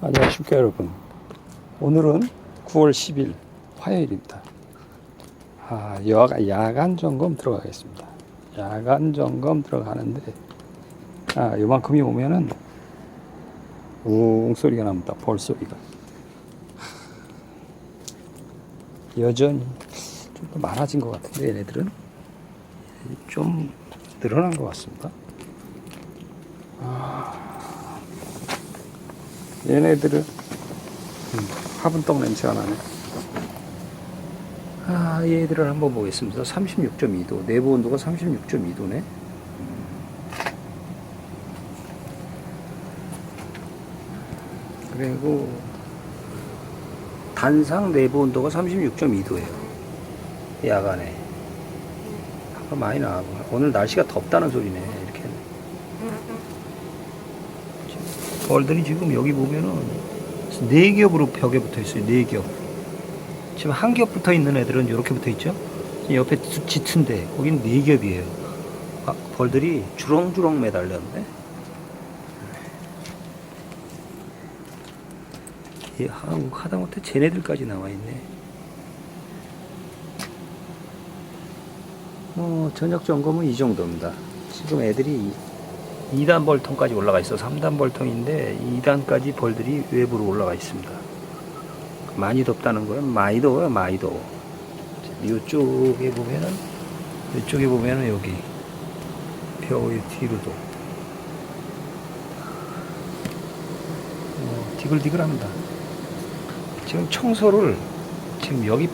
안녕하십니까 여러분. 오늘은 9월 10일 화요일입니다. 아, 야간, 야간 점검 들어가겠습니다. 야간 점검 들어가는데 아, 요만큼이 오면은 웅 소리가 납니다 벌 소리가. 여전히 좀 더 많아진 것 같은데 얘네들은? 좀 늘어난 것 같습니다 얘네들은 음, 화분떡 냄새가 나네. 아, 얘들을 한번 보겠습니다. 36.2도. 내부 온도가 36.2도네. 그리고 단상 내부 온도가 36.2도예요. 야간에. 아까 많이 나가고 오늘 날씨가 덥다는 소리네. 이렇게. 벌들이 지금 여기 보면은 네 겹으로 벽에 붙어 있어요. 네 겹. 지금 한 겹 붙어 있는 애들은 이렇게 붙어 있죠. 옆에 두- 짙은데 거긴 네 겹이에요. 아, 벌들이 주렁주렁 매달렸네. 이 하고 하다못해 쟤네들까지 나와 있네. 뭐 저녁 점검은 이 정도입니다. 지금 애들이 2단 벌통까지 올라가 있어 3단 벌통인데 2단까지 벌들이 외부로 올라가 있습니다. 많이 덥다는 거는 많이 더워요, 많이 더워. 이쪽에 보면은 이쪽에 보면은 여기 벽의 뒤로도 어, 디글디글합니다. 지금 청소를 지금 여기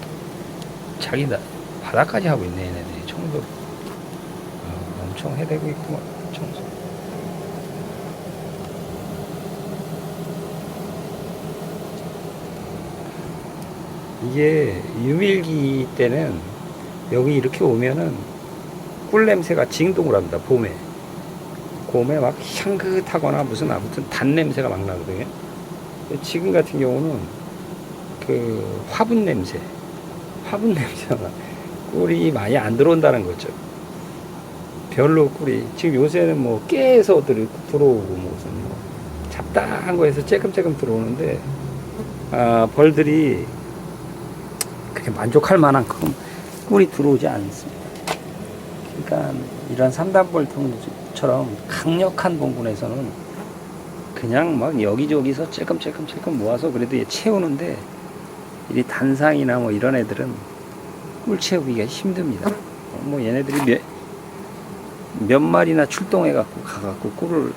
자기 나, 바닥까지 하고 있네 얘네들이 청소 어, 엄청 해대고 있구만 청소. 이게 유밀기 때는 여기 이렇게 오면은 꿀 냄새가 진동을 합니다 봄에 봄에 막 향긋하거나 무슨 아무튼 단 냄새가 막 나거든요 지금 같은 경우는 그 화분 냄새 화분 냄새가 나. 꿀이 많이 안 들어온다는 거죠 별로 꿀이 지금 요새는 뭐 깨에서 들- 들어오고 무슨 뭐 잡다한 거에서 쬐끔쬐끔 들어오는데 아, 벌들이 그렇게 만족할 만한 큰 꿀이 들어오지 않습니다. 그러니까 이런 삼단벌통처럼 강력한 봉분에서는 그냥 막 여기저기서 쬐끔쬐끔쬐끔 모아서 그래도 얘 채우는데 이 단상이나 뭐 이런 애들은 꿀 채우기가 힘듭니다. 뭐 얘네들이 몇, 몇 마리나 출동해 갖고 가갖고 꿀을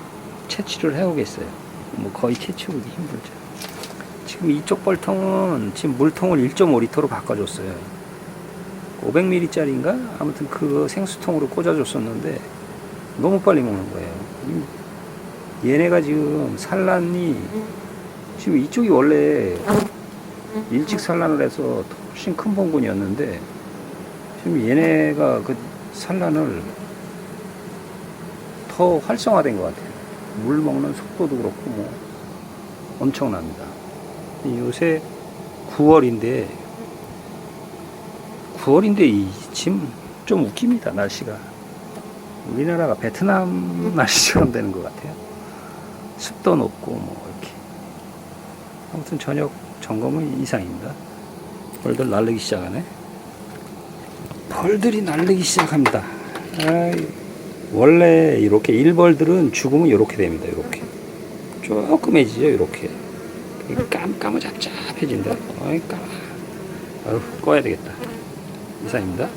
채취를 해오겠어요. 뭐 거의 채취하기 힘들죠. 지금 이쪽 벌통은 지금 물통을 1.5리터로 바꿔줬어요. 500ml짜리인가? 아무튼 그 생수통으로 꽂아줬었는데 너무 빨리 먹는 거예요. 이- 얘네가 지금 산란이 지금 이쪽이 원래 일찍 산란을 해서 훨씬 큰 봉군이었는데 지금 얘네가 그 산란을 더 활성화된 것 같아요. 물 먹는 속도도 그렇고 뭐 엄청납니다. 요새 9월인데 9월인데 이 지금 좀 웃깁니다 날씨가. 우리나라가 베트남 날씨처럼 되는 것 같아요. 습도 높고 뭐 이렇게. 아무튼 저녁 점검은 이상입니다. 벌들 날르기 시작하네. 벌들이 날르기 시작합니다. 아이, 원래 이렇게 일벌들은 죽으면 이렇게 됩니다 이렇게. 조금 해지죠 이렇게 깜깜하잡잡해진다. 어이 깜. 아유 꺼야 되겠다. 이상입니다.